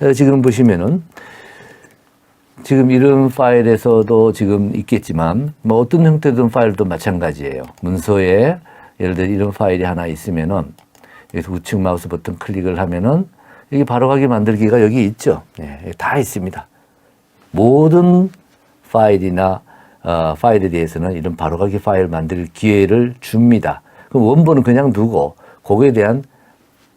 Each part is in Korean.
어, 지금 보시면은 지금 이런 파일에서도 지금 있겠지만 뭐 어떤 형태든 파일도 마찬가지예요. 문서에 예를 들어 이런 파일이 하나 있으면은 여기서 우측 마우스 버튼 클릭을 하면은 여기 바로가기 만들기가 여기 있죠. 네, 다 있습니다. 모든 파일이나 어, 파일에 대해서는 이런 바로가기 파일 만들 기회를 줍니다. 그럼 원본은 그냥 두고 그거에 대한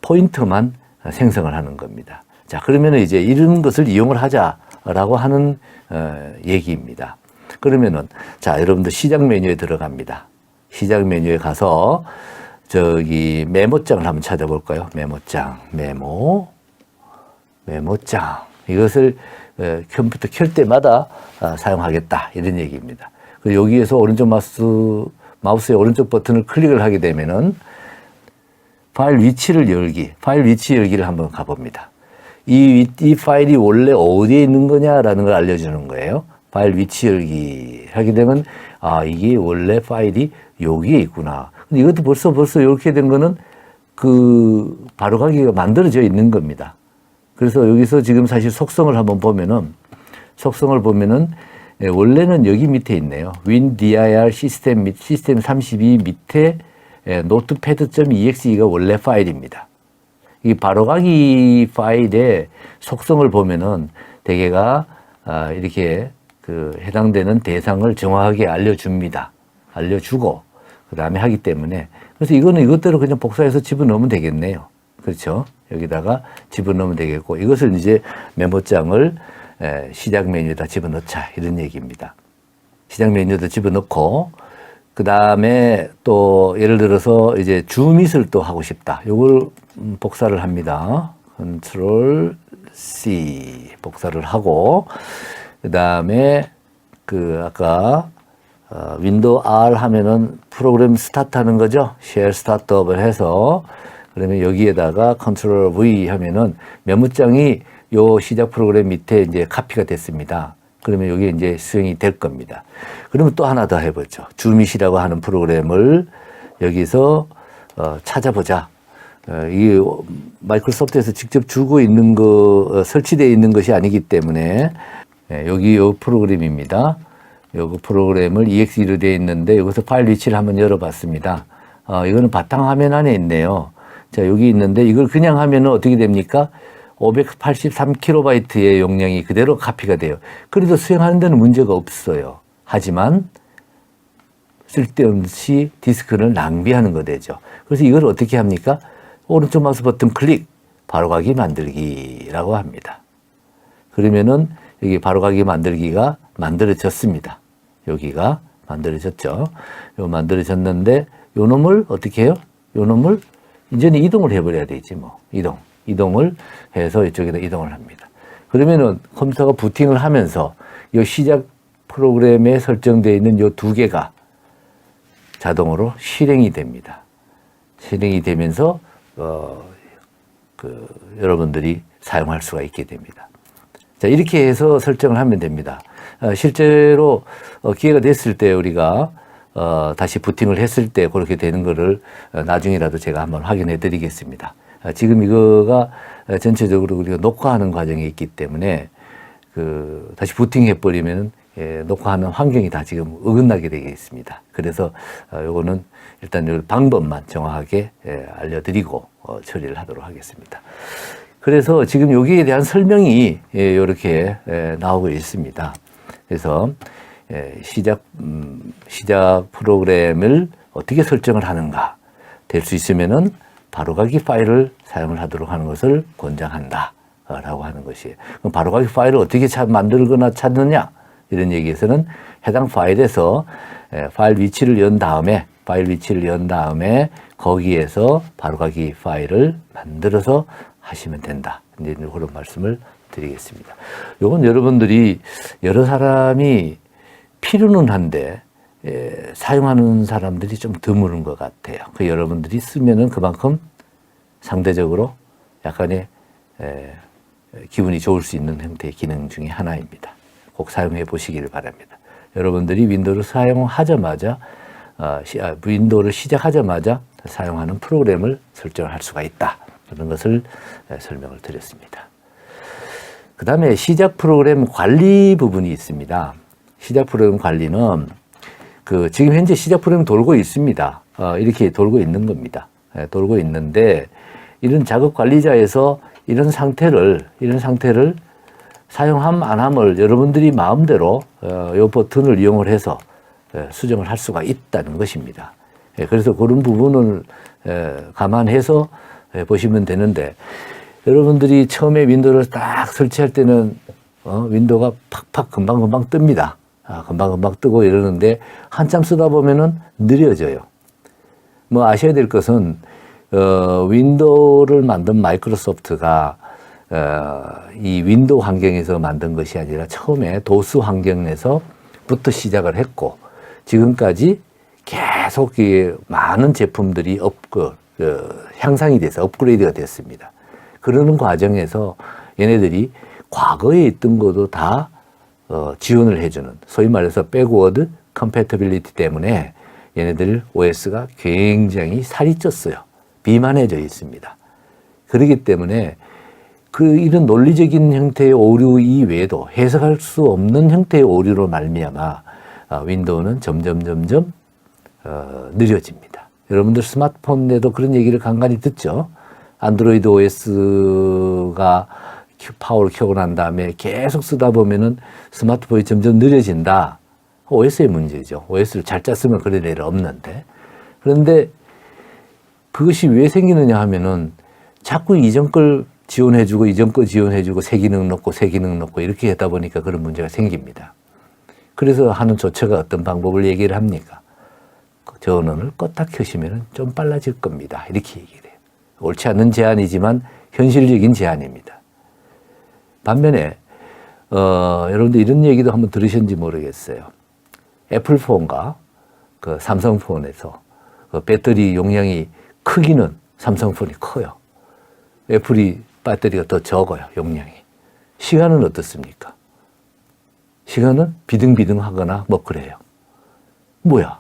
포인트만 생성을 하는 겁니다. 자, 그러면 이제 이런 것을 이용을 하자라고 하는 어, 얘기입니다. 그러면은 자, 여러분들 시작 메뉴에 들어갑니다. 시작 메뉴에 가서 저기 메모장을 한번 찾아볼까요? 메모장, 메모, 메모장. 이것을 어, 컴퓨터 켤 때마다 아, 사용하겠다 이런 얘기입니다. 여기에서 오른쪽 마우스 마우스의 오른쪽 버튼을 클릭을 하게 되면은 파일 위치를 열기, 파일 위치 열기를 한번 가봅니다. 이, 위- 이 파일이 원래 어디에 있는 거냐라는 걸 알려주는 거예요. 파일 위치 열기 하게 되면 아 이게 원래 파일이 여기에 있구나. 근데 이것도 벌써 벌써 이렇게 된 거는 그 바로가기가 만들어져 있는 겁니다. 그래서 여기서 지금 사실 속성을 한번 보면은 속성을 보면은 예, 원래는 여기 밑에 있네요. WinDIR 시스템 밑 시스템 32 밑에 예, notepad.exe가 원래 파일입니다. 이 바로가기 파일의 속성을 보면은 대개가 아, 이렇게 그 해당되는 대상을 정확하게 알려줍니다. 알려주고 그 다음에 하기 때문에 그래서 이거는 이것대로 그냥 복사해서 집어넣으면 되겠네요. 그렇죠? 여기다가 집어넣으면 되겠고 이것을 이제 메모장을 에, 시작 메뉴에다 집어넣자 이런 얘기입니다. 시작 메뉴에다 집어넣고 그 다음에 또 예를 들어서 이제 줌잇을 또 하고 싶다. 이걸 음, 복사를 합니다. 컨트롤 C 복사를 하고 그 다음에 그 아까 어, 윈도우 R 하면은 프로그램 스타트 하는 거죠. 쉘 스타트업을 해서 그러면 여기에다가 컨트롤 V 하면은 메모장이 요 시작 프로그램 밑에 이제 카피가 됐습니다. 그러면 여기 이제 수행이 될 겁니다. 그러면 또 하나 더 해보죠. 줌잇이라고 하는 프로그램을 여기서 어, 찾아보자. 어, 이 마이크로소프트에서 직접 주고 있는 거 어, 설치되어 있는 것이 아니기 때문에 예, 여기 요 프로그램입니다. 요거 프로그램을 EXE로 되어 있는데 여기서 파일 위치를 한번 열어봤습니다. 어, 이거는 바탕 화면 안에 있네요. 자 여기 있는데 이걸 그냥 하면은 어떻게 됩니까? 583kb의 용량이 그대로 카피가 돼요. 그래도 수행하는 데는 문제가 없어요. 하지만 쓸데없이 디스크를 낭비하는 거 되죠. 그래서 이걸 어떻게 합니까? 오른쪽 마우스 버튼 클릭, 바로가기 만들기라고 합니다. 그러면은 여기 바로가기 만들기가 만들어졌습니다. 여기가 만들어졌죠. 요 만들어졌는데 요 놈을 어떻게 해요? 요 놈을 이제는 이동을 해버려야 되지 뭐 이동 이동을 해서 이쪽에다 이동을 합니다. 그러면은 컴퓨터가 부팅을 하면서 이 시작 프로그램에 설정되어 있는 요두 개가 자동으로 실행이 됩니다. 실행이 되면서 어, 그 여러분들이 사용할 수가 있게 됩니다. 자 이렇게 해서 설정을 하면 됩니다. 어, 실제로 어, 기회가 됐을 때 우리가 어, 다시 부팅을 했을 때 그렇게 되는 거를 어, 나중에라도 제가 한번 확인해 드리겠습니다. 아, 지금 이거가 어, 전체적으로 우리가 녹화하는 과정에 있기 때문에 그 다시 부팅해 버리면 예, 녹화하는 환경이 다 지금 어긋나게 되어 있습니다. 그래서 어, 요거는 일단 요 방법만 정확하게 예, 알려드리고 어, 처리를 하도록 하겠습니다. 그래서 지금 여기에 대한 설명이 예, 이렇게 예, 나오고 있습니다. 그래서 예, 시작 음, 시작 프로그램을 어떻게 설정을 하는가 될 수 있으면은 바로가기 파일을 사용을 하도록 하는 것을 권장한다 라고 하는 것이에요. 그럼 바로가기 파일을 어떻게 찾, 만들거나 찾느냐 이런 얘기에서는 해당 파일에서 예, 파일 위치를 연 다음에 파일 위치를 연 다음에 거기에서 바로가기 파일을 만들어서 하시면 된다. 이제 그런 말씀을 드리겠습니다. 요건 여러분들이 여러 사람이 필요는 한데 에, 사용하는 사람들이 좀 드무른 것 같아요. 그 여러분들이 쓰면은 그만큼 상대적으로 약간의 에, 기분이 좋을 수 있는 형태의 기능 중에 하나입니다. 꼭 사용해 보시기를 바랍니다. 여러분들이 윈도우를 사용하자마자 어, 시, 아, 윈도우를 시작하자마자 사용하는 프로그램을 설정할 수가 있다. 그런 것을 에, 설명을 드렸습니다. 그 다음에 시작 프로그램 관리 부분이 있습니다. 시작 프로그램 관리는 그 지금 현재 시작 프로그램 돌고 있습니다. 어, 이렇게 돌고 있는 겁니다. 예, 돌고 있는데 이런 작업 관리자에서 이런 상태를 이런 상태를 사용함 안함을 여러분들이 마음대로 어, 요 버튼을 이용을 해서 예, 수정을 할 수가 있다는 것입니다. 예, 그래서 그런 부분을 예, 감안해서 예, 보시면 되는데 여러분들이 처음에 윈도우를 딱 설치할 때는 어, 윈도우가 팍팍 금방금방 뜹니다. 아, 금방금방 뜨고 이러는데 한참 쓰다 보면은 느려져요. 뭐 아셔야 될 것은 어, 윈도우를 만든 마이크로소프트가 어, 이 윈도우 환경에서 만든 것이 아니라 처음에 도스 환경에서부터 시작을 했고 지금까지 계속 이 많은 제품들이 업, 그, 그, 향상이 돼서 업그레이드가 됐습니다. 그러는 과정에서 얘네들이 과거에 있던 것도 다 어, 지원을 해주는 소위 말해서 백워드 컴패터빌리티 때문에 얘네들 OS가 굉장히 살이 쪘어요. 비만해져 있습니다. 그렇기 때문에 그 이런 논리적인 형태의 오류 이외에도 해석할 수 없는 형태의 오류로 말미암아 아, 윈도우는 점점 점점 어, 느려집니다. 여러분들 스마트폰에도 그런 얘기를 간간히 듣죠. 안드로이드 OS가 파워를 켜고 난 다음에 계속 쓰다 보면은 스마트폰이 점점 느려진다. OS의 문제죠. OS를 잘 짰으면 그럴 일은 없는데. 그런데 그것이 왜 생기느냐 하면은 자꾸 이전 걸 지원해주고 이전 거 지원해주고 새 기능 넣고 새 기능 넣고 이렇게 하다 보니까 그런 문제가 생깁니다. 그래서 하는 조처가 어떤 방법을 얘기를 합니까? 그 전원을 껐다 켜시면 좀 빨라질 겁니다. 이렇게 얘기를 해요. 옳지 않는 제안이지만 현실적인 제안입니다. 반면에 어, 여러분들 이런 얘기도 한번 들으셨는지 모르겠어요. 애플폰과 그 삼성폰에서 그 배터리 용량이 크기는 삼성폰이 커요. 애플이 배터리가 더 적어요, 용량이. 시간은 어떻습니까? 시간은 비등비등하거나 뭐 그래요. 뭐야?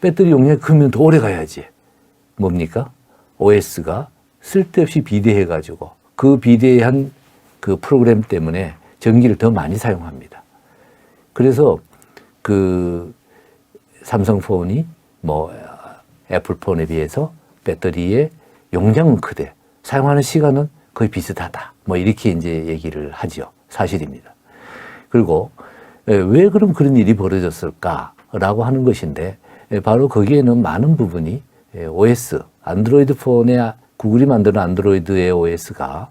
배터리 용량이 크면 더 오래 가야지. 뭡니까? OS가 쓸데없이 비대해가지고 그 비대한 그 프로그램 때문에 전기를 더 많이 사용합니다. 그래서 그 삼성폰이 뭐 애플폰에 비해서 배터리의 용량은 크되 사용하는 시간은 거의 비슷하다. 뭐 이렇게 이제 얘기를 하죠. 사실입니다. 그리고 예, 왜 그럼 그런 일이 벌어졌을까라고 하는 것인데 예, 바로 거기에는 많은 부분이 예, OS 안드로이드 폰에 구글이 만드는 안드로이드의 OS가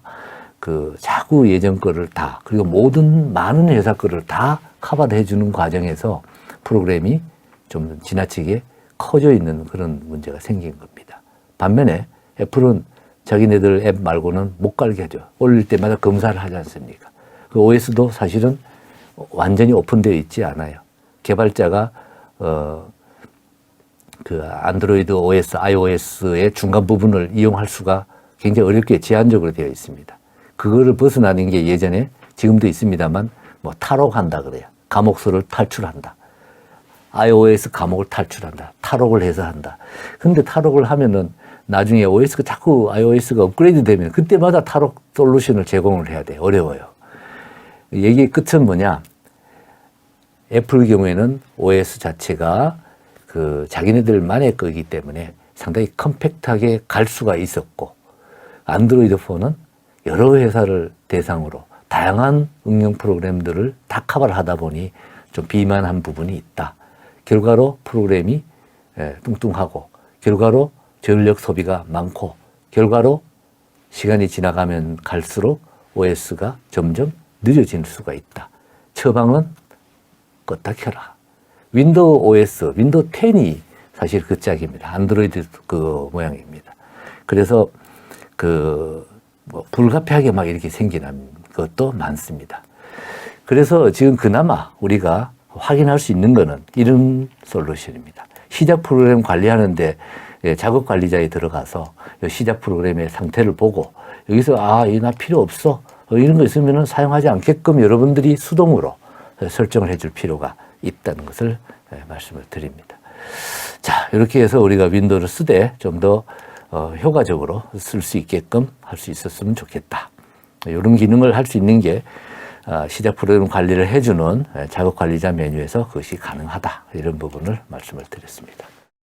그 자꾸 예전 거를 다 그리고 모든 많은 회사 거를 다 커버해 주는 과정에서 프로그램이 좀 지나치게 커져 있는 그런 문제가 생긴 겁니다. 반면에 애플은 자기네들 앱 말고는 못 깔게 하죠. 올릴 때마다 검사를 하지 않습니까? 그 OS도 사실은 완전히 오픈되어 있지 않아요. 개발자가 어, 그 안드로이드 OS, iOS의 중간 부분을 이용할 수가 굉장히 어렵게 제한적으로 되어 있습니다. 그거를 벗어나는 게 예전에 지금도 있습니다만 뭐 탈옥한다 그래요. 감옥수를 탈출한다. iOS 감옥을 탈출한다. 탈옥을 해서 한다. 근데 탈옥을 하면은 나중에 OS가 자꾸 iOS가 업그레이드 되면 그때마다 탈옥 솔루션을 제공을 해야 돼. 어려워요. 얘기의 끝은 뭐냐? 애플 경우에는 OS 자체가 그 자기네들만의 거기 때문에 상당히 컴팩트하게 갈 수가 있었고 안드로이드 폰은 여러 회사를 대상으로 다양한 응용 프로그램들을 다 커버를 하다 보니 좀 비만한 부분이 있다. 결과로 프로그램이 예, 뚱뚱하고 결과로 전력 소비가 많고 결과로 시간이 지나가면 갈수록 OS가 점점 느려질 수가 있다. 처방은 껐다 켜라. 윈도우 OS, 윈도우 10이 사실 그 짝입니다. 안드로이드 그 모양입니다. 그래서 그 뭐 불가피하게 막 이렇게 생기는 것도 많습니다. 그래서 지금 그나마 우리가 확인할 수 있는 거는 이런 솔루션입니다. 시작 프로그램 관리하는데 예, 작업 관리자에 들어가서 시작 프로그램의 상태를 보고 여기서 아, 이나 필요 없어. 어, 이런 거 있으면 사용하지 않게끔 여러분들이 수동으로 설정을 해줄 필요가 있다는 것을 예, 말씀을 드립니다. 자, 이렇게 해서 우리가 윈도우를 쓰되 좀더 어, 효과적으로 쓸 수 있게끔 할 수 있었으면 좋겠다. 이런 기능을 할 수 있는 게 아, 시작 프로그램 관리를 해주는 작업 관리자 메뉴에서 그것이 가능하다 이런 부분을 말씀을 드렸습니다.